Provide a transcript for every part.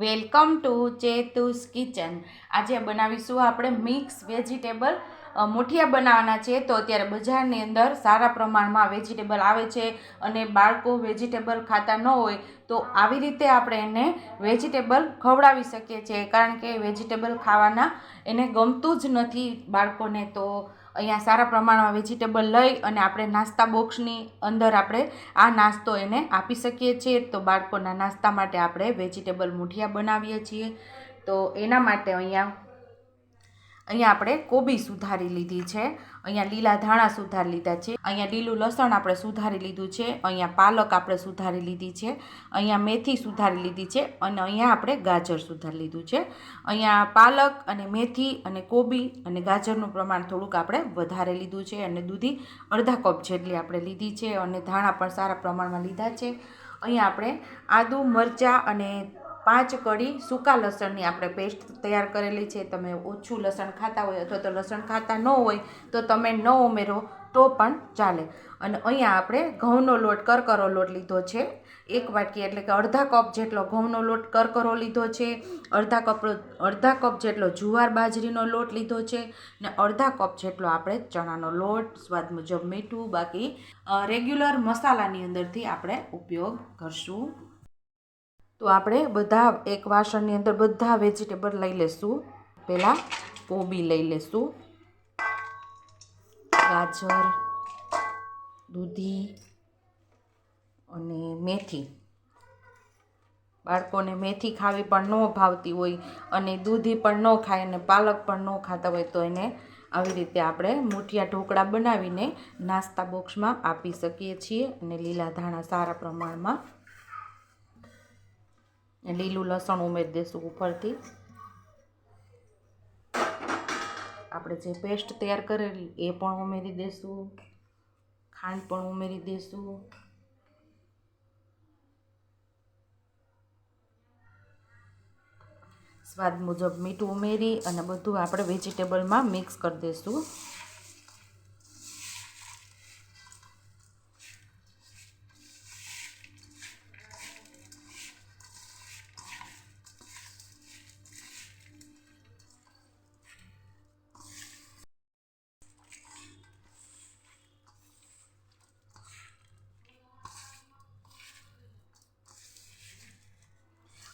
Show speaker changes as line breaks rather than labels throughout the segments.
Welcome to ચેતુસ kitchen. આજે બનાવીશું આપણે મિક્સ વેજીટેબલ. મુઠિયા બનાવવાના છે તો અત્યારે બજારની અંદર સારા પ્રમાણમાં વેજીટેબલ આવે છે અને બાળકો વેજીટેબલ ખાતા ન હોય તો આવી રીતે આપણે એને વેજીટેબલ ખવડાવી શકીએ છીએ. કારણ કે વેજીટેબલ ખાવાના એને ગમતું જ નથી બાળકોને તો અહીંયા સારા પ્રમાણમાં વેજીટેબલ લઈ અને આપણે નાસ્તા બોક્સની અંદર આપણે આ નાસ્તો એને આપી શકીએ છીએ. તો બાળકોના નાસ્તા માટે આપણે વેજીટેબલ મૂઠિયા બનાવીએ છીએ. તો એના માટે અહીંયા અહીંયા આપણે કોબી સુધારી લીધી છે. અહીંયા લીલા ધાણા સુધારી લીધા છે. અહીંયા લીલું લસણ આપણે સુધારી લીધું છે. અહીંયા પાલક આપણે સુધારી લીધી છે. અહીંયા મેથી સુધારી લીધી છે અને અહીંયા આપણે ગાજર સુધારી લીધું છે. અહીંયા પાલક અને મેથી અને કોબી અને ગાજરનું પ્રમાણ થોડુંક આપણે વધારે લીધું છે અને દૂધી અડધા કપ જેટલી આપણે લીધી છે અને ધાણા પણ સારા પ્રમાણમાં લીધા છે. અહીંયા આપણે આદુ, મરચાં અને પાંચ કળી સૂકા લસણની આપણે પેસ્ટ તૈયાર કરેલી છે. તમે ઓછું લસણ ખાતા હોય અથવા તો લસણ ખાતા ન હોય તો તમે ન ઉમેરો તો પણ ચાલે. અને અહીંયા આપણે ઘઉંનો લોટ, કરકરો લોટ લીધો છે. એક વાટકી એટલે કે અડધા કપ જેટલો ઘઉંનો લોટ, કરકરો લીધો છે. અડધા કપ અડધા કપ જેટલો જુવાર બાજરીનો લોટ લીધો છે. ને અડધા કપ જેટલો આપણે ચણાનો લોટ, સ્વાદ મુજબ મીઠું, બાકી રેગ્યુલર મસાલાની અંદરથી આપણે ઉપયોગ કરશું. તો આપણે બધા એક વાસણની અંદર બધા વેજીટેબલ લઈ લેશું. પહેલાં કોબી લઈ લેશું. ગાજર, દૂધી અને મેથી. બાળકોને મેથી ખાવી પણ ન ભાવતી હોય અને દૂધી પણ ન ખાય અને પાલક પણ ન ખાતા હોય તો એને આવી રીતે આપણે મૂઠિયા ઢોકળા બનાવીને નાસ્તા બોક્સમાં આપી શકીએ છીએ અને લીલા ધાણા સારા પ્રમાણમાં લીલું લસણ ઉમેરી દઈશું ઉપરથી. આપણે જે પેસ્ટ તૈયાર કરેલી એ પણ ઉમેરી દઈશું ખાંડ પણ ઉમેરી દઈશું સ્વાદ મુજબ મીઠું ઉમેરી અને બધું આપણે વેજીટેબલમાં મિક્સ કરી દઈશું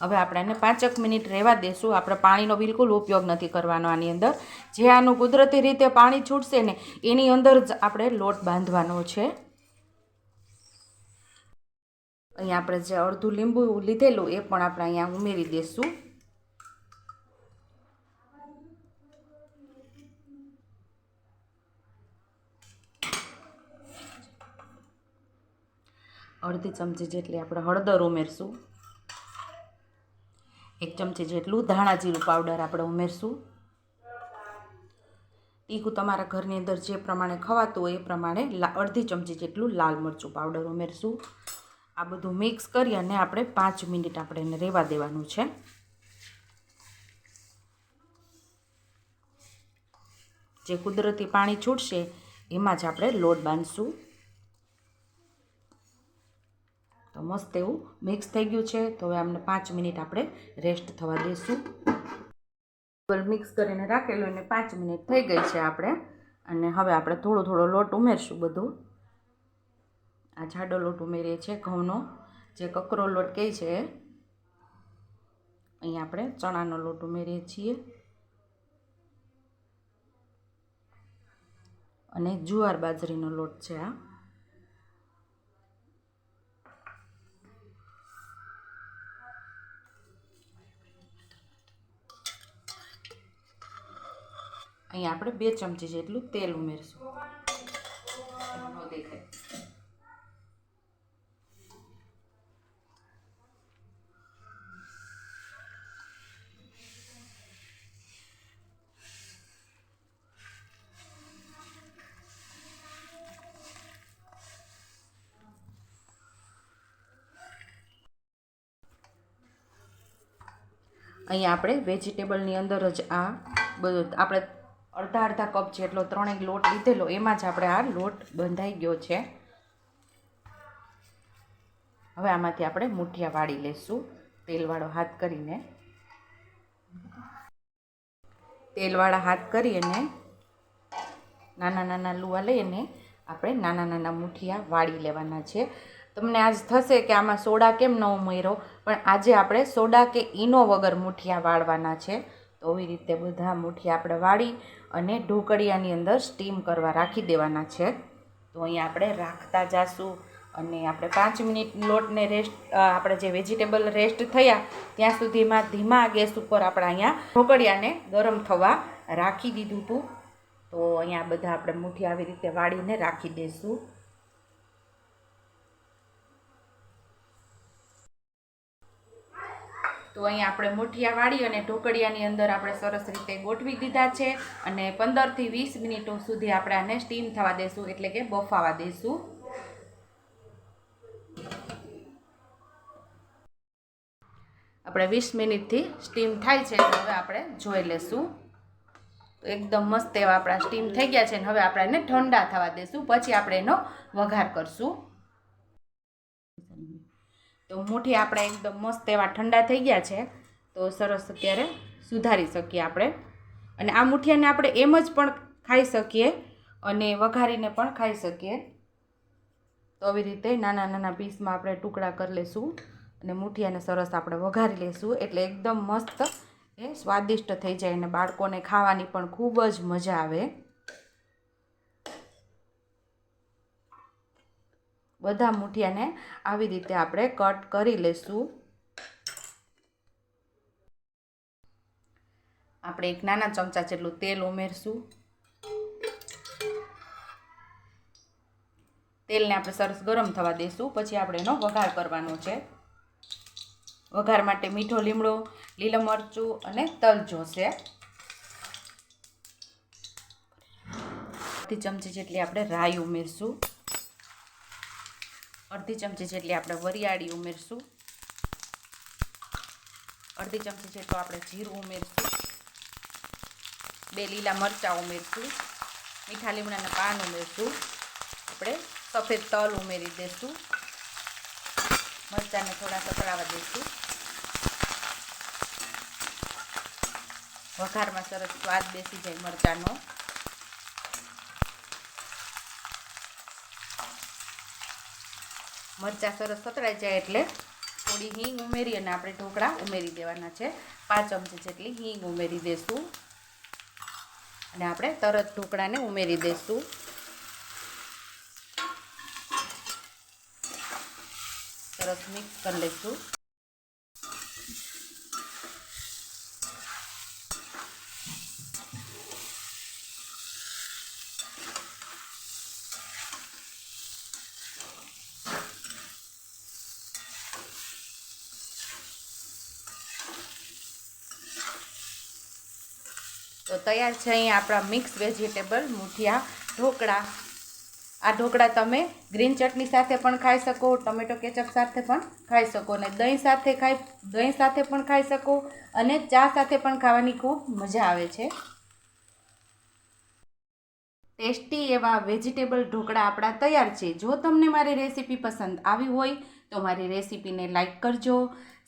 હવે આપણે એને પાંચક મિનિટ રહેવા દેશું. આપણે પાણીનો બિલકુલ ઉપયોગ નથી કરવાનો આની અંદર. જે આનું કુદરતી રીતે પાણી છૂટશે ને, એની અંદર જ આપણે લોટ બાંધવાનો છે. અહીંયા આપણે જે અડધું લીંબુ લીધેલું, એ પણ આપણે અહીંયા ઉમેરી દઈશું અડધી ચમચી જેટલી આપણે હળદર ઉમેરશું. એક ચમચી જેટલું ધાણા જીરું પાવડર આપણે ઉમેરશું. તીખું તમારા ઘરની અંદર જે પ્રમાણે ખવાતું હોય એ પ્રમાણે અડધી ચમચી જેટલું લાલ મરચું પાવડર ઉમેરશું. આ બધું મિક્સ કરી અને આપણે પાંચ મિનિટ આપણે એને રહેવા દેવાનું છે. જે કુદરતી પાણી છૂટશે એમાં જ આપણે લોટ બાંધશું. તો મસ્ત એવું મિક્સ થઈ ગયું છે. તો હવે અમને પાંચ મિનિટ આપણે રેસ્ટ થવા દઈશું મિક્સ કરીને રાખેલું એને પાંચ મિનિટ થઈ ગઈ છે આપણે. અને હવે આપણે થોડો થોડો લોટ ઉમેરશું બધું. આ જાડો લોટ ઉમેરીએ છીએ ઘઉંનો. જે કકરો લોટ કહે છે અહીં આપણે ચણાનો લોટ ઉમેરીએ છીએ. અને જુવાર બાજરીનો લોટ છે આ. અહીંયા આપણે બે ચમચી જેટલું તેલ ઉમેરશું. અહીંયા આપણે વેજીટેબલની અંદર જ આ બધું આપણે અડધા અડધા કપ જેટલો ત્રણેય લોટ લીધેલો, એમાં જ આપણે આ લોટ બંધાઈ ગયો છે. હવે આમાંથી આપણે મુઠિયા વાળી લઈશું તેલવાળો હાથ કરીને. તેલવાળા હાથ કરી અને નાના નાના લુવા લઈ અને આપણે નાના નાના મુઠિયા વાળી લેવાના છે. તમને આજ થશે કે આમાં સોડા કેમ ન ઉમેરો, પણ આજે આપણે સોડા કે ઈનો વગર મુઠિયા વાળવાના છે. તો આવી રીતે બધા મુઠિયા આપણે વાળી અને ઢોકળિયાની અંદર સ્ટીમ કરવા રાખી દેવાના છે. તો અહીંયા આપણે રાખતા જાશું અને આપણે પાંચ મિનિટ લોટને રેસ્ટ આપણે જે વેજીટેબલ રેસ્ટ થયા, ત્યાં સુધીમાં ધીમા ગેસ ઉપર આપણે અહીંયા ઢોકળિયાને ગરમ થવા રાખી દીધું હતું. તો અહીંયા બધા આપણે મુઠ્ઠી આવી રીતે વાળીને રાખી દઈશું તો અહીંયા આપણે મુઠિયા વાળી અને ઢોકળિયાની અંદર આપણે સરસ રીતે ગોઠવી દીધા છે અને પંદરથી વીસ મિનિટો સુધી આપણે આને સ્ટીમ થવા દઈશું એટલે કે બફાવા દઈશું આપણે વીસ મિનિટથી સ્ટીમ થાય છે હવે આપણે જોઈ લેશું. તો એકદમ મસ્ત એવા આપણા સ્ટીમ થઈ ગયા છે ને હવે આપણે એને ઠંડા થવા દઈશું પછી આપણે એનો વઘાર કરશું. તો મુઠ્ઠી આપણે એકદમ મસ્ત એવા ઠંડા થઈ ગયા છે. તો સરસ અત્યારે સુધારી શકીએ આપણે. અને આ મુઠિયાને આપણે એમ જ પણ ખાઈ શકીએ અને વઘારીને પણ ખાઈ શકીએ. તો આવી રીતે નાના નાના પીસમાં આપણે ટુકડા કરી લઈશું અને મુઠિયાને સરસ આપણે વઘારી લઈશું એટલે એકદમ મસ્ત એ સ્વાદિષ્ટ થઈ જાય અને બાળકોને ખાવાની પણ ખૂબ જ મજા આવે. બધા મૂઠિયાને આવી રીતે આપણે કટ કરી લઈશું આપણે એક નાના ચમચા જેટલું તેલ ઉમેરશું. તેલને આપણે સરસ ગરમ થવા દઈશું પછી આપણે એનો વઘાર કરવાનો છે. વઘાર માટે મીઠો લીમડો, લીલો મરચું અને તલ જોશે. ચમચી જેટલી આપણે રાઈ ઉમેરશું. અડધી ચમચી જેટલી આપણે વરિયાળી ઉમેરશું. અડધી ચમચી જેટલું આપણે જીરું ઉમેરશું. બે લીલા મરચાં ઉમેરશું. મીઠા લીમડાના પાન ઉમેરશું. આપણે સફેદ તલ ઉમેરી દઈશું મરચાંને થોડા સકળાવા દઈશું વઘારમાં સરસ સ્વાદ બેસી જાય મરચાંનો. મરચાં સરસ સતળાઈ જાય એટલે થોડી હિંગ ઉમેરી અને આપણે ઢોકળા ઉમેરી દેવાના છે. પાંચ ચમચી જેટલી હિંગ ઉમેરી દઈશું અને આપણે તરત ઢોકળાને ઉમેરી દઈશું સરસ મિક્સ કરી લઈશું તો તૈયાર છે અહીં આપણા મિક્સ વેજીટેબલ મૂઠિયા, ઢોકળા. આ ઢોકળા તમે ગ્રીન ચટણી સાથે પણ ખાઈ શકો, ટમેટો કેચઅપ સાથે પણ ખાઈ શકો અને દહીં સાથે ખાઈ, દહીં સાથે પણ ખાઈ શકો અને ચા સાથે પણ ખાવાની ખૂબ મજા આવે છે. ટેસ્ટી એવા વેજીટેબલ ઢોકળા આપણા તૈયાર છે. જો તમને મારી રેસીપી પસંદ આવી હોય તો મારી રેસીપીને લાઇક કરજો